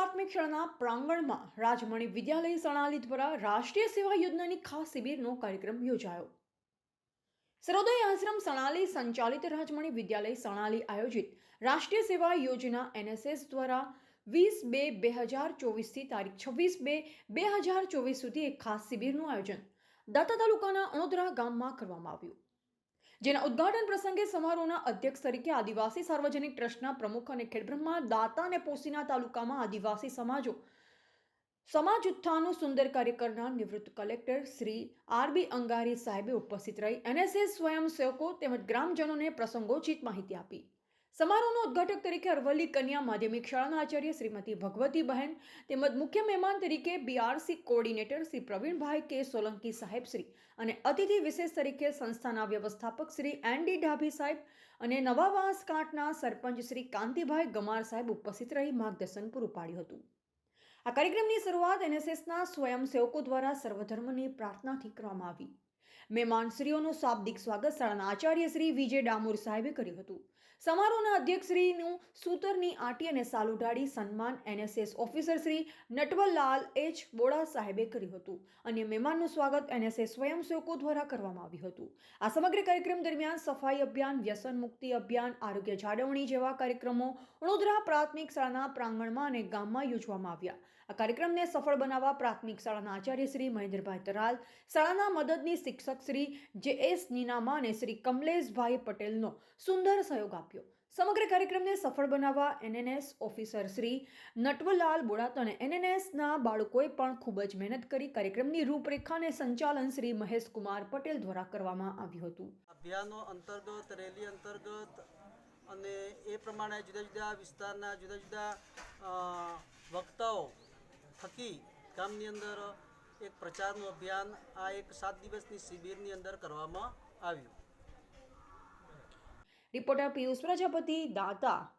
પ્રાથમિક શાળાના પ્રાંગણમાં રાજમણી વિદ્યાલય સણાલી દ્વારા રાષ્ટ્રીય સેવા યોજનાની ખાસ શિબિરનો કાર્યક્રમ યોજાયો. સરોદય આશ્રમ સણાલી સંચાલિત રાજમણી વિદ્યાલય સણાલી આયોજિત રાષ્ટ્રીય સેવા યોજના એનએસએસ દ્વારા વીસ બે બે હજાર ચોવીસથી તારીખ છવ્વીસ બે બે હજાર ચોવીસ સુધી એક ખાસ શિબિરનું આયોજન દાતા તાલુકાના અણોદરા ગામમાં કરવામાં આવ્યું. જેના ઉદ્ઘાટન પ્રસંગે સમારોહના અધ્યક્ષ તરીકે આદિવાસી સાર્વજનિક ટ્રસ્ટના પ્રમુખ અને ખેડબ્રહ્મા દાતા અને પોસીના તાલુકામાં આદિવાસી સમાજો, સમાજ ઉત્થાનનું સુંદર કાર્ય કરનાર નિવૃત્ત કલેક્ટર શ્રી આરબી અંગારી સાહેબે ઉપસ્થિત રહી. એનએસએસ સ્વયંસેવકો તેમજ ગ્રામજનોને પ્રસંગોચિત માહિતી આપી. સમારોહનો ઉદ્ઘાટક તરીકે અરવલ્લી કન્યા માધ્યમિક શાળાના આચાર્ય શ્રીમતી ભગવતી બહેન તેમજ મુખ્ય મહેમાન તરીકે બીઆરસી કોર્ડિનેટર શ્રી પ્રવીણભાઈ કે સોલંકી સાહેબ શ્રી અને અતિથિ વિશેષ તરીકે સંસ્થાના વ્યવસ્થાપક શ્રી એન્ડી ઢાભી સાહેબ અને નવાવાસ કાંઠના સરપંચ શ્રી કાંતિભાઈ ગમાર સાહેબ ઉપસ્થિત રહી માર્ગદર્શન પૂરું પાડ્યું હતું. આ કાર્યક્રમની શરૂઆત એનએસએસના સ્વયંસેવકો દ્વારા સર્વધર્મની પ્રાર્થનાથી કરવામાં આવી. મહેમાનશ્રીઓનું શાબ્દિક સ્વાગત શાળાના આચાર્ય શ્રી વિજય ડામોર સાહેબે કર્યું હતું. સમારોહના અધ્યક્ષશ્રીનું સૂતરની આંટી અને સાલ સન્માન NSS officer Shri Natwarlal H Boda સાહેબે કર્યું હતું અને મહેમાનનું સ્વાગત એનએસએસ સ્વયંસેવકો દ્વારા કરવામાં આવ્યું હતું. આ સમગ્ર કાર્યક્રમ દરમિયાન સફાઈ અભિયાન, વ્યસન મુક્તિ અભિયાન, આરોગ્ય જાળવણી જેવા કાર્યક્રમો વડોદરા પ્રાથમિક શાળાના પ્રાંગણમાં અને ગામમાં યોજવામાં આવ્યા. આ કાર્યક્રમને સફળ બનાવવા પ્રાથમિક શાળાના આચાર્ય શ્રી મહેન્દ્રભાઈ તરાલ, શાળાના મદદની શિક્ષક શ્રી જે એસ નીનામા શ્રી કમલેશભાઈ પટેલનો સુંદર સહયોગ આપ્યો. સમગ્ર કાર્યક્રમને સફળ બનાવવા એનએનએસ ઓફિસર શ્રી નટવલાલ બોડાત અને એનએનએસના બાળકોએ પણ ખૂબ જ મહેનત કરી કાર્યક્રમની રૂપરેખાને સંચાલન શ્રી મહેશ કુમાર પટેલ દ્વારા કરવામાં આવ્યું હતું. અભિયાનો અંતર્ગત, રેલી અંતર્ગત અને એ પ્રમાણે જુદા જુદા વિસ્તારના જુદા જુદા વક્તાઓ થકી ગામની અંદર એક પ્રચારનું અભિયાન આ એક સાત દિવસની શિબિરની અંદર કરવામાં આવ્યું. રિપોર્ટર પિયુષ પ્રજાપતિ, દાતા.